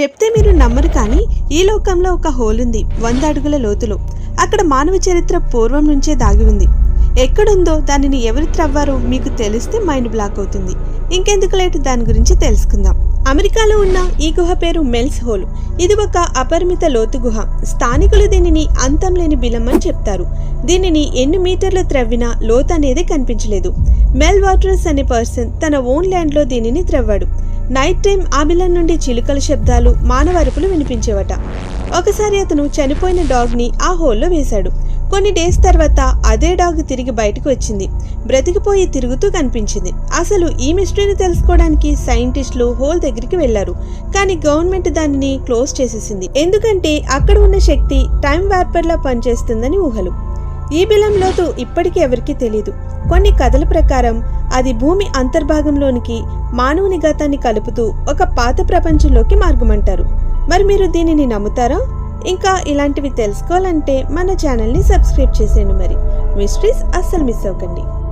చెప్తే మీరు నమ్మరు కానీ ఈ లోకంలో ఒక హోల్ ఉంది వంద అడుగుల లోతులో. అక్కడ మానవ చరిత్ర పూర్వం నుంచే దాగి ఉంది. ఎక్కడుందో దానిని ఎవరు త్రవ్వారో మీకు తెలిస్తే మైండ్ బ్లాక్ అవుతుంది. ఇంకెందుకు లేట్? దాని గురించి తెలుసుకుందాం. అమెరికాలో ఉన్న ఈ గుహ పేరు మెల్స్ హోల్. ఇది ఒక అపరిమిత లోతు గుహ. స్థానికులు దీనిని అంతం లేని బిలం అని చెప్తారు. దీనిని ఎన్ని మీటర్లు త్రవ్వినా లోతు అనేది కనిపించలేదు. మెల్ వాటర్స్ అనే పర్సన్ తన ఓన్ ల్యాండ్లో దీనిని త్రవ్వాడు. నైట్ టైం ఆ బిలం నుండి చిలుకల శబ్దాలు మానవ అరుపులు వినిపించేవట. ఒకసారి అతను చనిపోయిన డాగ్ని ఆ హోల్లో వేశాడు. కొన్ని డేస్ తర్వాత అదే డాగ్ తిరిగి బయటకు వచ్చింది. బ్రతికిపోయి తిరుగుతూ కనిపించింది. అసలు ఈ మిస్టరీని తెలుసుకోవడానికి సైంటిస్టులు హోల్ దగ్గరికి వెళ్ళారు. కానీ గవర్నమెంట్ దానిని క్లోజ్ చేసేసింది. ఎందుకంటే అక్కడ ఉన్న శక్తి టైం వార్పర్లా పనిచేస్తుందని ఊహలు. ఈ బిలం లోతు ఇప్పటికీ ఎవరికీ తెలియదు కొన్ని కథల ప్రకారం అది భూమి అంతర్భాగంలోనికి మానవుని గతాన్ని కలుపుతూ ఒక పాత ప్రపంచంలోకి మార్గమంటారు. మరి మీరు దీనిని నమ్ముతారా? ఇంకా ఇలాంటివి తెలుసుకోవాలంటే మన ఛానల్ని సబ్స్క్రైబ్ చేసేయండి మరి. మిస్టరీస్ అస్సలు మిస్ అవ్వకండి.